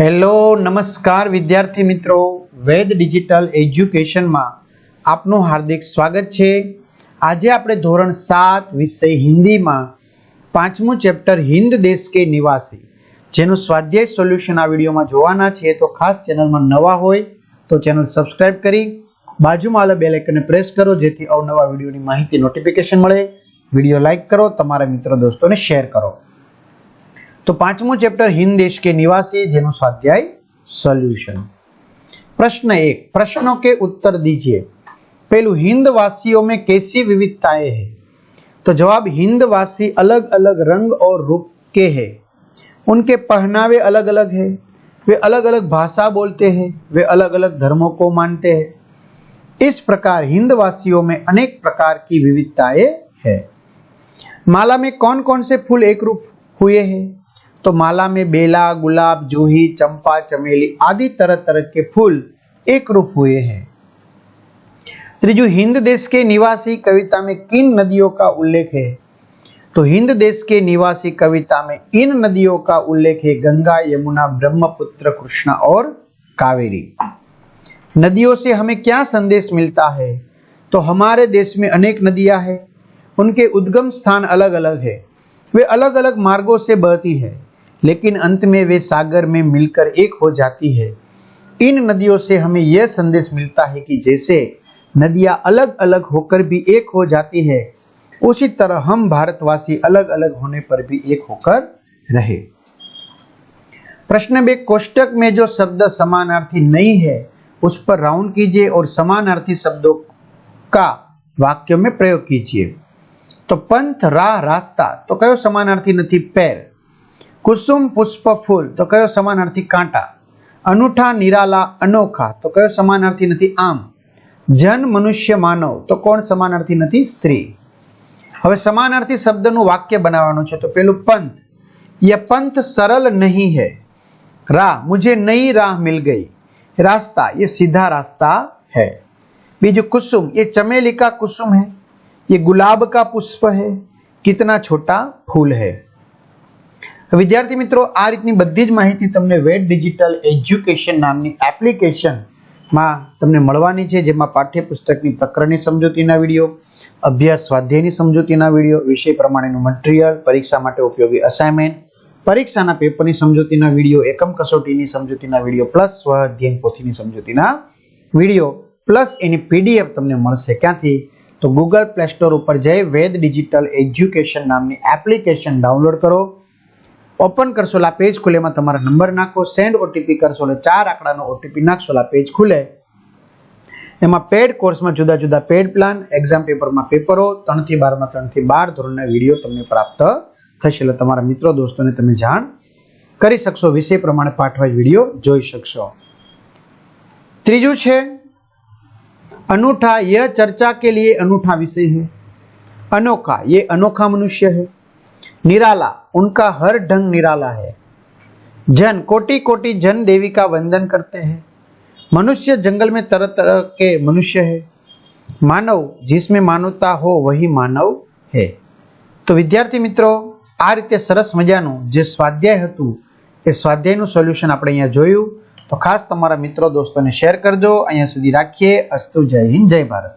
Hello, નમસ્કાર વિદ્યાર્થી મિત્રો. વેદ ડિજિટલ એજ્યુકેશનમાં આપનું હાર્દિક સ્વાગત છે. આજે આપણે ધોરણ સાત વિષય હિન્દીમાં પાંચમું ચેપ્ટર હિન્દ દેશ કે નિવાસી, જેનું સ્વાધ્યાય સોલ્યુશન આ વિડીયોમાં જોવાના છે. તો ખાસ ચેનલમાં નવા હોય તો ચેનલ સબસ્ક્રાઇબ કરી, બાજુમાં આવેલા બેલ આઇકનને પ્રેસ કરો, જેથી અવનવા વિડીયોની માહિતી નોટિફિકેશન મળે. વીડિયો લાઇક કરો, તમારા મિત્રો દોસ્તોને શેર કરો. तो पांचवों चैप्टर हिंद देश के निवासी જેનું સ્વાધ્યાય સોલ્યુશન प्रश्न एक प्रश्नों के उत्तर दीजिए पहलू हिंदवासियों में कैसी विविधताएं हैं तो जवाब हिंदवासी अलग अलग रंग और रूप के हैं उनके पहनावे अलग अलग है वे अलग अलग भाषा बोलते हैं वे अलग अलग धर्मों को मानते हैं इस प्रकार हिंदवासियों में अनेक प्रकार की विविधताएं है माला में कौन कौन से फूल एक रूप हुए हैं तो माला में बेला, गुलाब, जूही, चंपा, चमेली आदि तरह तरह के फूल एक रूप हुए हैं। त्रिजु हिंद देश के निवासी कविता में किन नदियों का उल्लेख है? तो हिंद देश के निवासी कविता में इन नदियों का उल्लेख है गंगा, यमुना, ब्रह्मपुत्र, कृष्णा और कावेरी। नदियों से हमें क्या संदेश मिलता है? तो हमारे देश में अनेक नदियाँ हैं। उनके उद्गम स्थान अलग अलग है। वे अलग अलग मार्गों से बहती है। लेकिन अंत में वे सागर में मिलकर एक हो जाती है इन नदियों से हमें यह संदेश मिलता है कि जैसे नदियां अलग अलग होकर भी एक हो जाती है उसी तरह हम भारतवासी अलग अलग होने पर भी एक होकर रहे प्रश्न बे कोष्टक में जो शब्द समानार्थी नहीं है उस पर राउंड कीजिए और समानार्थी शब्दों का वाक्यों में प्रयोग कीजिए તો પંથ રાહ રાસ્તા તો કયો સમાનાર્થી નથી પેર કુસુમ પુષ્પ ફૂલ તો કયો સમાનાર્થી કાંટા અનૂઠા નિરાલા અનોખા તો કયો સમાનાર્થી નથી આમ જન મનુષ્ય માનવ તો કોણ સમાનાર્થી નથી સ્ત્રી હવે સમાનાર્થી શબ્દનું વાક્ય બનાવવાનું છે તો પેલું પંથ ये पंथ सरल नहीं है राह मुझे नई राह मिल गई रास्ता ये सीधा रास्ता है बीजू कुसुम ये चमेली का कुसुम है ये गुलाब का पुष्प है कितना छोटा फूल है વિદ્યાર્થી મિત્રો, આ રીતની બધી જ માહિતી તમને વેટ ડિજિટલ એજ્યુકેશન નામની એપ્લિકેશનમાં તમને મળવાની છે, જેમાં પાઠ્યપુસ્તકની પ્રકરણની સમજૂતીના વીડિયો, અભ્યાસ સ્વાધ્યાયની સમજૂતીના વીડિયો, વિષય પ્રમાણેનું મટીરિયલ પરીક્ષા માટે ઉપયોગી અસાઇનમેન્ટ પરીક્ષાના પેપરની સમજૂતીના વીડિયો, એકમ કસોટીની સમજૂતીના વીડિયો પ્લસ સ્વ પોથીની સમજૂતીના વીડિયો પ્લસ એની પીડીએફ તમને મળશે ક્યાંથી? તો ગૂગલ પ્લે સ્ટોર ઉપર જઈ વેદ ડિજિટલ એજ્યુકેશન નામની એપ્લિકેશન ડાઉનલોડ કરો. ઓપન કરશો એટલે પેજ ખુલે. એમાં તમારા નંબર નાખો સેન્ડ ઓટીપી કરશો એટલે ચાર આંકડાનો ઓટીપી નાખશો એટલે પેજ ખુલે. એમાં પેડ કોર્સમાં જુદા જુદા પેડ પ્લાન એક્ઝામ પેપરમાં પેપરો ત્રણથી બારમાં ત્રણથી બાર ધોરણના વીડિયો તમને પ્રાપ્ત થશે. એટલે તમારા મિત્રો, દોસ્તોને તમે જાણ કરી શકશો. વિષય પ્રમાણે પાઠવાય વીડિયો જોઈ શકશો. ત્રીજું છે, અનૂઠા ય ચર્ચા કે લીએ અનૂઠા વિષય હૈ? અનોખા, યે અનોખા મનુષ્ય હૈ? निराला उनका हर ढंग निराला है जन कोटि कोटि जन देवी का वंदन करते हैं मनुष्य जंगल में तरह तरह के मनुष्य है मानव जिसमें मानवता हो वही मानव है તો વિદ્યાર્થી મિત્રો આ રીતે સરસ મજાનું જે સ્વાધ્યાય હતું એ સ્વાધ્યાયનું સોલ્યુશન આપણે અહીંયા જોયું તો ખાસ તમારા મિત્રો દોસ્તોને શેર કરજો અહીંયા સુધી રાખીએ અસ્તુ જય હિન્દ જય ભારત